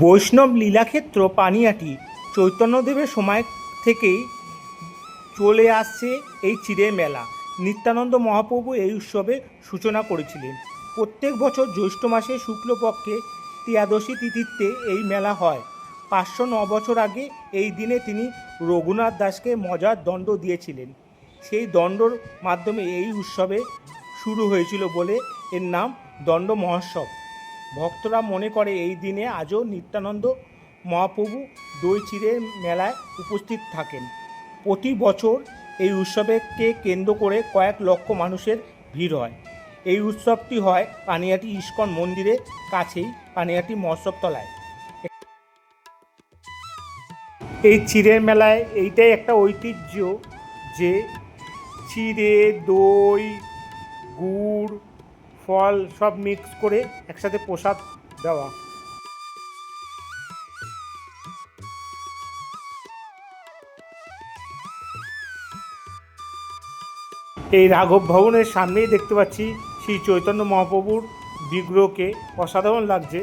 বৈষ্ণব লীলাক্ষেত্র পানিয়াটি চৈতন্যদেবের সময় থেকেই চলে আসছে এই চিড়ের মেলা। নিত্যানন্দ মহাপ্রভু এই উৎসবের সূচনা করেছিলেন। প্রত্যেক বছর জ্যৈষ্ঠ মাসে শুক্লপক্ষে ত্রিয়াদশী তিথিতে এই মেলা হয়। পাঁচশো ন বছর আগে এই দিনে তিনি রঘুনাথ দাসকে মজার দণ্ড দিয়েছিলেন। সেই দণ্ডর মাধ্যমে এই উৎসবে শুরু হয়েছিল বলে এর নাম দণ্ড মহোৎসব। ভক্তরা মনে করে এই দিনে আজও নিত্যানন্দ মহাপ্রভু দই চিড়ের মেলায় উপস্থিত থাকেন। প্রতি বছর এই উৎসবকে কেন্দ্র করে কয়েক লক্ষ মানুষের ভিড় হয়। এই উৎসবটি হয় পানিয়াটি ইস্কন মন্দিরের কাছেই, পানিয়াটি মহোৎসব তলায় এই চিড়ের মেলায় এইটাই একটা ঐতিহ্য যে চিড়ে, দই, গুড় ফল সব মিক্স করে একসাথে প্রসাদ দেওয়া। এই রাঘব ভবনের সামনেই দেখতে পাচ্ছি শ্রী চৈতন্য মহাপ্রভুর বিগ্রহকে। অসাধারণ লাগছে।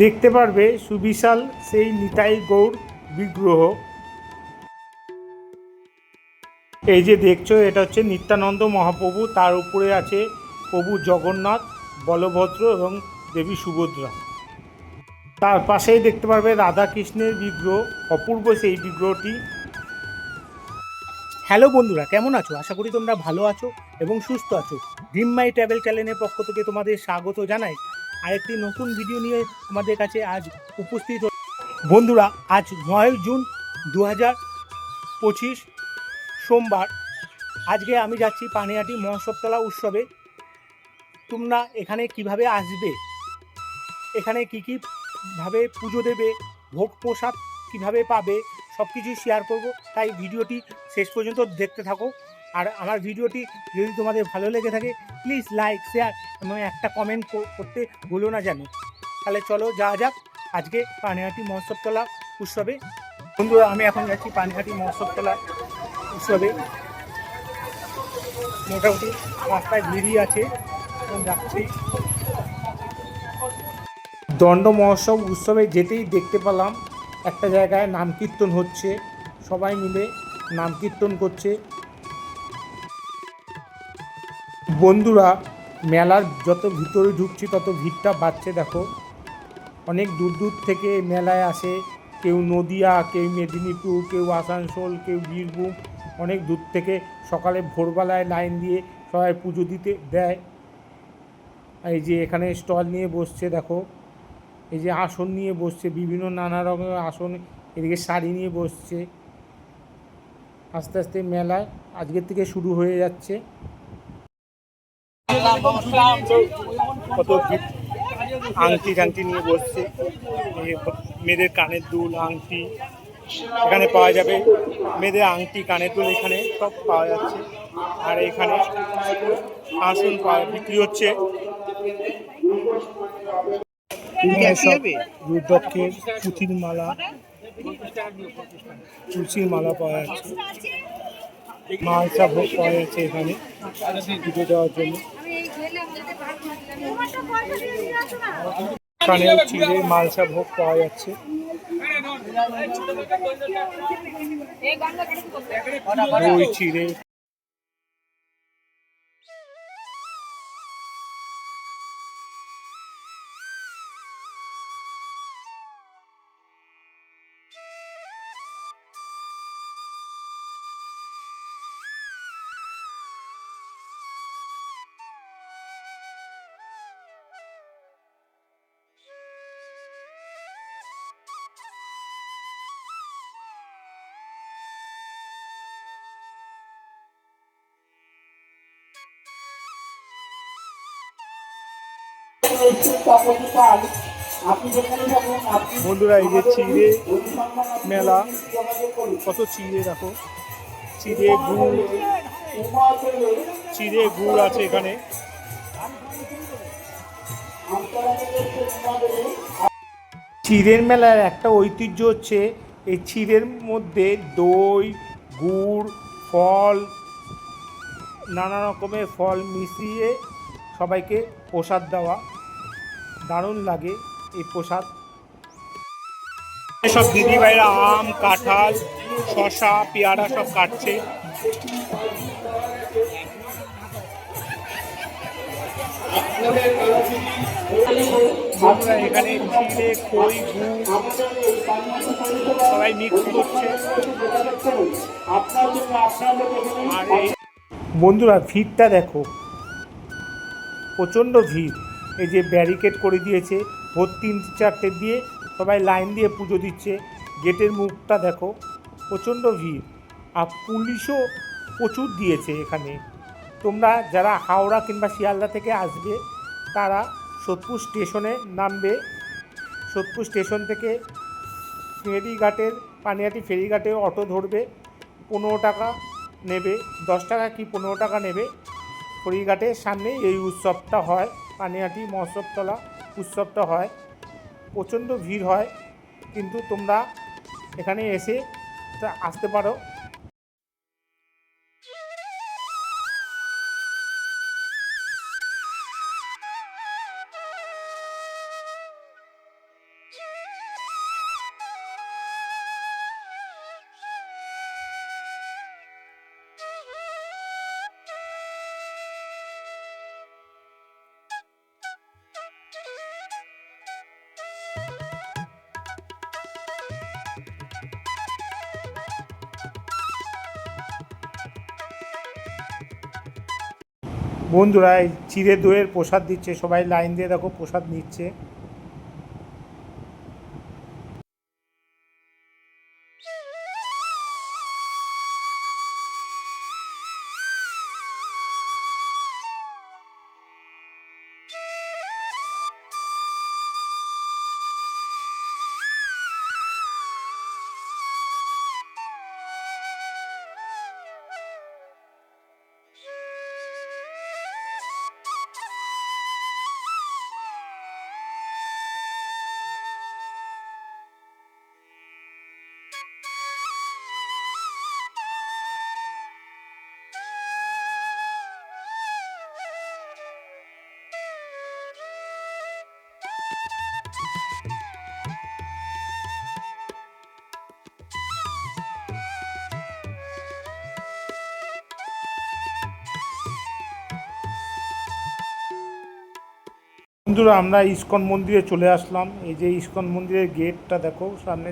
দেখতে পারবে সুবিশাল সেই নিতাই গৌর বিগ্রহ। এই যে দেখছ, এটা হচ্ছে নিত্যানন্দ মহাপ্রভু, তার উপরে আছে প্রভু জগন্নাথ, বলভদ্র এবং দেবী সুভদ্রা। তার পাশেই দেখতে পারবে রাধা কৃষ্ণের বিগ্রহ, অপূর্ব সেই বিগ্রহটি। হ্যালো বন্ধুরা, কেমন আছো? আশা করি তোমরা ভালো আছো এবং সুস্থ আছো। ড্রিম মাই ট্রাভেল চ্যানেলের পক্ষ থেকে তোমাদের স্বাগত জানাই। আরেকটি নতুন ভিডিও নিয়ে তোমাদের কাছে আজ উপস্থিত বন্ধুরা, আজ নয় জুন দু হাজার পঁচিশ সোমবার। আজকে আমি যাচ্ছি পানিহাটি মহোৎসবতলা উৎসবে। তোমরা এখানে কীভাবে আসবে? এখানে কী কী ভাবে পুজো দেবে? ভোগ প্রসাদ কীভাবে পাবে? সব কিছুই শেয়ার করব। তাই ভিডিওটি শেষ পর্যন্ত দেখতে থাকো। আর আমার ভিডিওটি যদি তোমাদের ভালো লেগে থাকে প্লিজ লাইক শেয়ার এবং একটা কমেন্ট করতে ভুলো না জানো তাহলে চলো যাওয়া যাক আজকে পানিহাটি মহোৎসবতলা উৎসবে। বন্ধুরা, আমি এখন যাচ্ছি পানিহাটি মহোৎসবতলা উৎসবে। মোটামুটি রাস্তায় ভিড়ই আছে যাচ্ছি। দণ্ড মহোৎসব উৎসবে যেতেই দেখতে পেলাম, একটা জায়গায় নাম কীর্তন হচ্ছে। সবাই মিলে নাম কীর্তন করছে। বন্ধুরা, মেলার যত ভিতরে ঢুকছি, তত ভিড়টা বাড়ছে, দেখো। অনেক দূর দূর থেকে মেলায় আসে, কেউ নদিয়া, কেউ মেদিনীপুর, কেউ আসানসোল, কেউ বীরভূম। অনেক দূর থেকে সকালে ভোরবেলায় লাইন দিয়ে সবাই পুজো দিতে দেয়। এই যে এখানে স্টল নিয়ে বসছে, দেখো। এই যে আসন নিয়ে বসছে, বিভিন্ন নানা রকমের আসন, এদিকে শাড়ি নিয়ে বসছে। আস্তে আস্তে মেলায় আজকের থেকে শুরু হয়ে যাচ্ছে। আংটি টাংটি নিয়ে বসছে। মেয়েদের কানের দুল, আংটি। এখানে পাওয়া যাবে মেয়েদের আংটি কানের দুল এখানে সব পাওয়া যাচ্ছে। আর এখানে আসন পাওয়া বিক্রি হচ্ছে। রুদ্রক্ষের পুঁথির মালা তুলসীর মালা পাওয়া যাচ্ছে। মালসা ভোগ পাওয়া যাচ্ছে এখানে পুজো দেওয়ার জন্য। এখানে চিড়ে মালসা ভোগ পাওয়া যাচ্ছে। দই চিড়ে বন্ধুরা এই যে চিড়ে মেলা কত চিড়ে দেখো। চিড়ে গুড় চিড়ে গুড় আছে এখানে। চিড়ের মেলার একটা ঐতিহ্য হচ্ছে এই চিড়ের মধ্যে দই গুড় ফল নানা রকমের ফল মিশিয়ে সবাইকে প্রসাদ দেওয়া। দারুণ লাগে এই প্রসাদ। সব দিদিভাইরা আম, কাঁঠাল শশা পেয়ারা সব কাটছে। এখানে চিড়ে, খই সবাই মিক্স করছে। আর বন্ধুরা, ভিড়টা দেখো। প্রচণ্ড ভিড়। এই যে ব্যারিকেড করে দিয়েছে, ভোর তিন, চারটে দিয়ে সবাই লাইন দিয়ে পুজো দিচ্ছে। গেটের মুখটা দেখো, প্রচণ্ড ভিড়। আর পুলিশও প্রচুর দিয়েছে এখানে। তোমরা যারা হাওড়া কিংবা শিয়ালদা থেকে আসবে, তারা সোদপুর স্টেশনে নামবে। সোদপুর স্টেশন থেকে ফেরিঘাটের, পানিহাটি ফেরিঘাটে অটো ধরবে, পনেরো টাকা নেবে। দশ টাকা কি পনেরো টাকা নেবে? ফেরিঘাটের সামনে এই উৎসবটা হয়। পানিহাটি মহোৎসবতলা উৎসবটা হয়। প্রচণ্ড ভিড় হয় কিন্তু তোমরা এখানে এসে আসতে পারো। বন্ধুরা এই চিড়ে দইয়ের প্রসাদ দিচ্ছে সবাই লাইন দিয়ে দেখো প্রসাদ নিচ্ছে। বন্ধুরা আমরা ইস্কন মন্দিরে চলে আসলাম। এই যে ইস্কন মন্দিরের গেটটা দেখো সামনে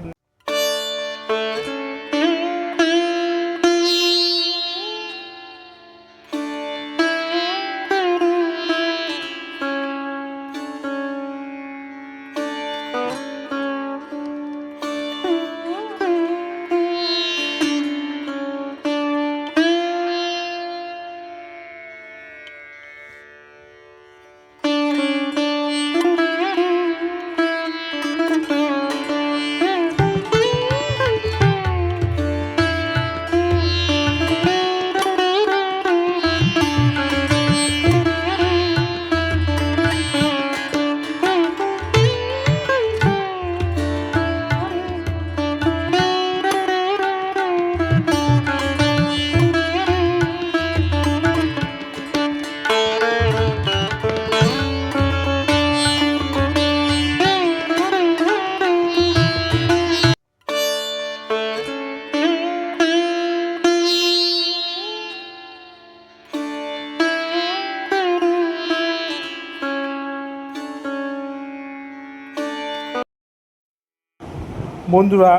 বন্ধুরা,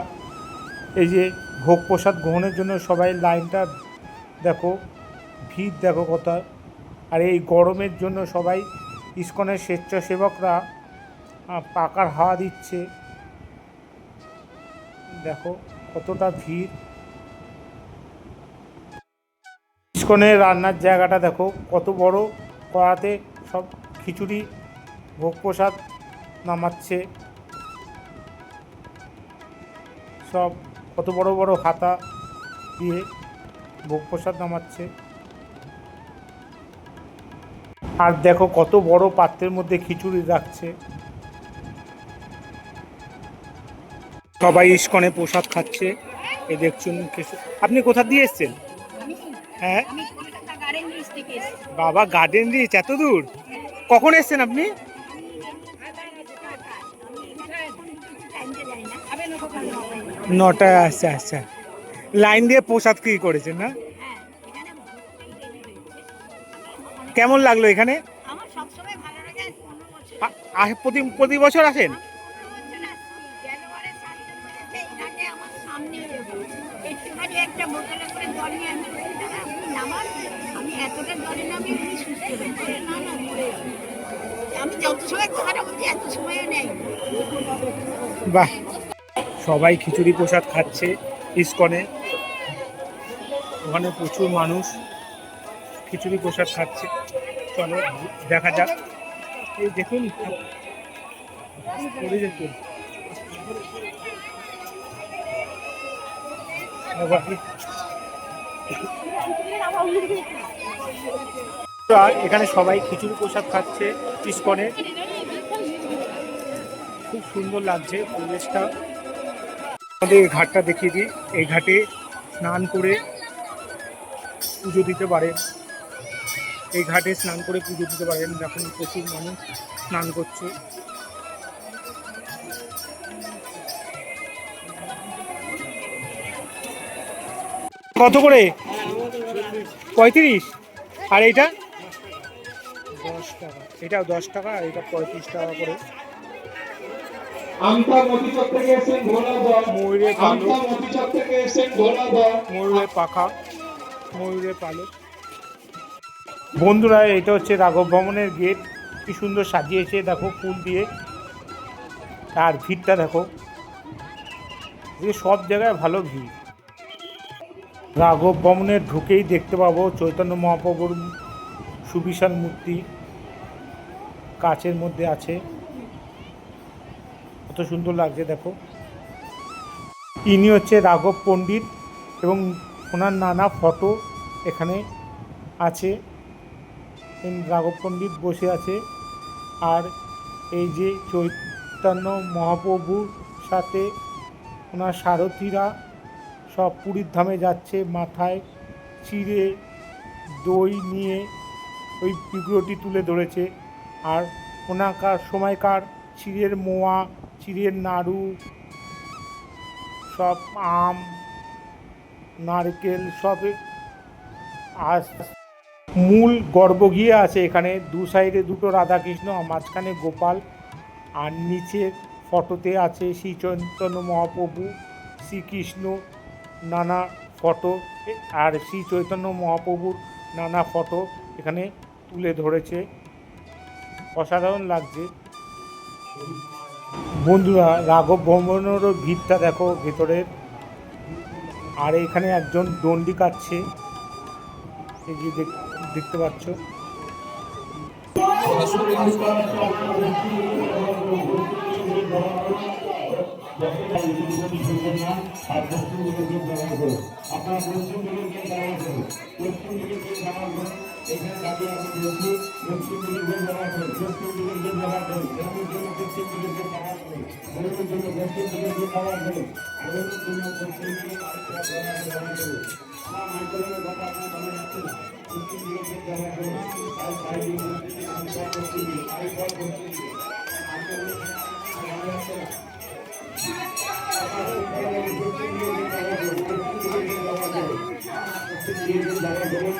এই যে ভোগ প্রসাদ গ্রহণের জন্য সবাই লাইনটা দেখো, ভিড় দেখো কথা আর এই গরমের জন্য সবাই ইস্কনের স্বেচ্ছাসেবকরা পাকার হাওয়া দিচ্ছে। দেখো কতটা ভিড়। ইস্কনের রান্নার জায়গাটা দেখো, কত বড়। কড়াতে সব খিচুড়ি, ভোগ প্রসাদ নামাচ্ছে। সব কত বড় বড় হাতা দিয়ে ভোগ প্রসাদ নামাচ্ছে। আর দেখো কত বড় পাত্রের মধ্যে খিচুড়ি রাখছে। সবাই ইস্কনে প্রসাদ খাচ্ছে। এ দেখছুন আপনি কোথা দিয়ে এসছেন? হ্যাঁ? বাবা গার্ডেন রিচ এত দূর? কখন এসছেন আপনি? নটায় আচ্ছা আচ্ছা। লাইন দিয়ে প্রসাদ কি করেছেন না? কেমন লাগল এখানে? প্রতি প্রতি বছর আসেন? বাহ। সবাই খিচুড়ি প্রসাদ খাচ্ছে ইস্কনে। ওখানে প্রচুর মানুষ খিচুড়ি প্রসাদ খাচ্ছে। চলো, দেখা যাক। দেখুন এখানে সবাই খিচুড়ি প্রসাদ খাচ্ছে ইস্কনে। খুব সুন্দর লাগছে পরিবেশটা। আমাদের এই ঘাটটা দেখিয়ে দিই। এই ঘাটে স্নান করে পুজো দিতে পারেন। এই ঘাটে স্নান করে পুজো দিতে পারেন এখন প্রচুর মানুষ স্নান করছে। কত করে? পঁয়ত্রিশ? আর এইটা? দশ টাকা। এটাও দশ টাকা আর এটা পঁয়ত্রিশ টাকা করে। আমতা মতিচক থেকে এসেছেন ভোলা দা ময়ূরের মতিচক থেকে এসেছেন পাখা। ময়ূরের পালক। বন্ধুরা এটা হচ্ছে রাঘব ভবনের গেট। কি সুন্দর সাজিয়েছে দেখো ফুল দিয়ে। আর ভিড়টা দেখো। সব জায়গায় ভালো ভিড়। রাঘব ভবনের ঢুকেই দেখতে পাবো চৈতন্য মহাপ্রভুর সুবিশাল মূর্তি। কাচের মধ্যে আছে। সুন্দর লাগছে, দেখো। ইনি হচ্ছে রাঘব পণ্ডিত এবং ওনার নানা ফটো এখানে আছে। রাঘব পণ্ডিত বসে আছে। আর এই যে চৈতন্য মহাপ্রভুর সাথে ওনার সারথীরা সব পুরীর ধামে যাচ্ছে, মাথায় চিড়ে দই নিয়ে ওই বিগ্রহটি তুলে ধরেছে। আর ওনাকার সময়কার চিড়ের মোয়া চিড়ের নাড়ু, সব আম, নারকেল, সব আর মূল গর্ব গিয়ে আছে এখানে। দু সাইডে দুটো রাধাকৃষ্ণ, মাঝখানে গোপাল, আর নিচের ফটোতে আছে শ্রী চৈতন্য মহাপ্রভু, শ্রীকৃষ্ণ নানা ফটো, আর শ্রী চৈতন্য মহাপ্রভুর নানা ফটো এখানে তুলে ধরেছে। অসাধারণ লাগছে। বন্ধুরা রাঘব ভ্রমণেরও ভিড়টা দেখো ভেতরের আর এখানে একজন দণ্ডি কাটছে। দেখতে পাচ্ছ? এখানে দাবি আমি দিয়েছি পশ্চিম দিকে গোল ব্যবহার করি পশ্চিম দিকে গোল ব্যবহার করি গ্রামের জন্য পশ্চিম দিকে গোল ব্যবহার করি গরিবের জন্য পশ্চিম দিকে গোল ব্যবহার করি গরিবের জন্য পশ্চিম দিকে ব্যবহার করি আমার আন্দোলনের কথা আপনার মনে রাখছি পশ্চিম দিকে গোল ব্যবহার করি তাই তাই পশ্চিম দিকে তাই পর পশ্চিম দিকে আন্দোলনের মনে রাখছে না পশ্চিম দিকে গোল ব্যবহার করি পশ্চিম দিকে গোল ব্যবহার করি পশ্চিম দিকে গোল ব্যবহার করি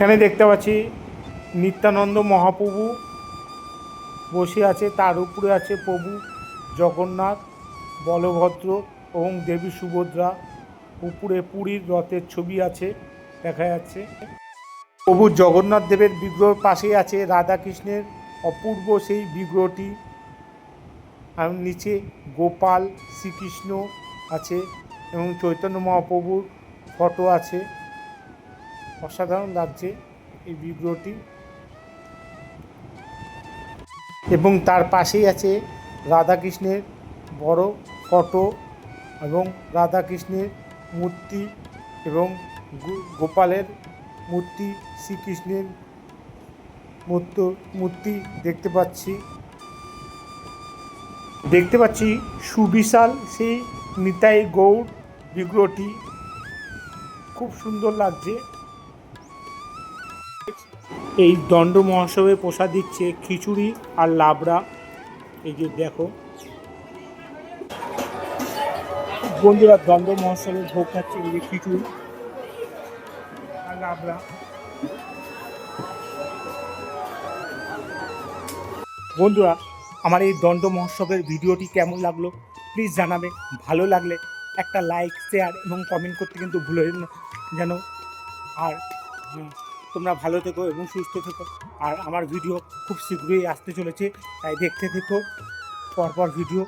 এখানে দেখতে পাচ্ছি নিত্যানন্দ মহাপ্রভু বসে আছে, তার উপরে আছে প্রভু জগন্নাথ, বলভদ্র এবং দেবী সুভদ্রা। উপরে পুরীর রথের ছবি আছে, দেখা যাচ্ছে। প্রভু জগন্নাথ দেবের বিগ্রহের পাশেই আছে রাধাকৃষ্ণের অপূর্ব সেই বিগ্রহটি। আর নিচে গোপাল শ্রীকৃষ্ণ আছে এবং চৈতন্য মহাপ্রভুর ফটো আছে। অসাধারণ লাগছে এই বিগ্রহটি। এবং তার পাশেই আছে রাধাকৃষ্ণের বড় ফটো এবং রাধাকৃষ্ণের মূর্তি এবং গোপালের মূর্তি, শ্রীকৃষ্ণের মূর্ত দেখতে পাচ্ছি। দেখতে পাচ্ছি সুবিশাল সেই নিতাই গৌড় বিগ্রহটি। খুব সুন্দর লাগছে। এই দণ্ড মহোৎসবে প্রসাদ দিচ্ছে খিচুড়ি আর লাবড়া। এই যে দেখো। বন্ধুরা দণ্ড মহোৎসবে ভোগ খাচ্ছে এই যে খিচুড়ি আর লাবড়া। বন্ধুরা আমার এই দণ্ড মহোৎসবের ভিডিওটি কেমন লাগল প্লিজ জানাবে। ভালো লাগলে একটা লাইক শেয়ার এবং কমেন্ট করতে কিন্তু ভুলে না যেন। আর হুম, তোমরা ভালো থেকো এবং সুস্থ থেকো। আর আমার ভিডিও খুব শীঘ্রই আসতে চলেছে, তাই দেখতে থেকো। পরপর ভিডিও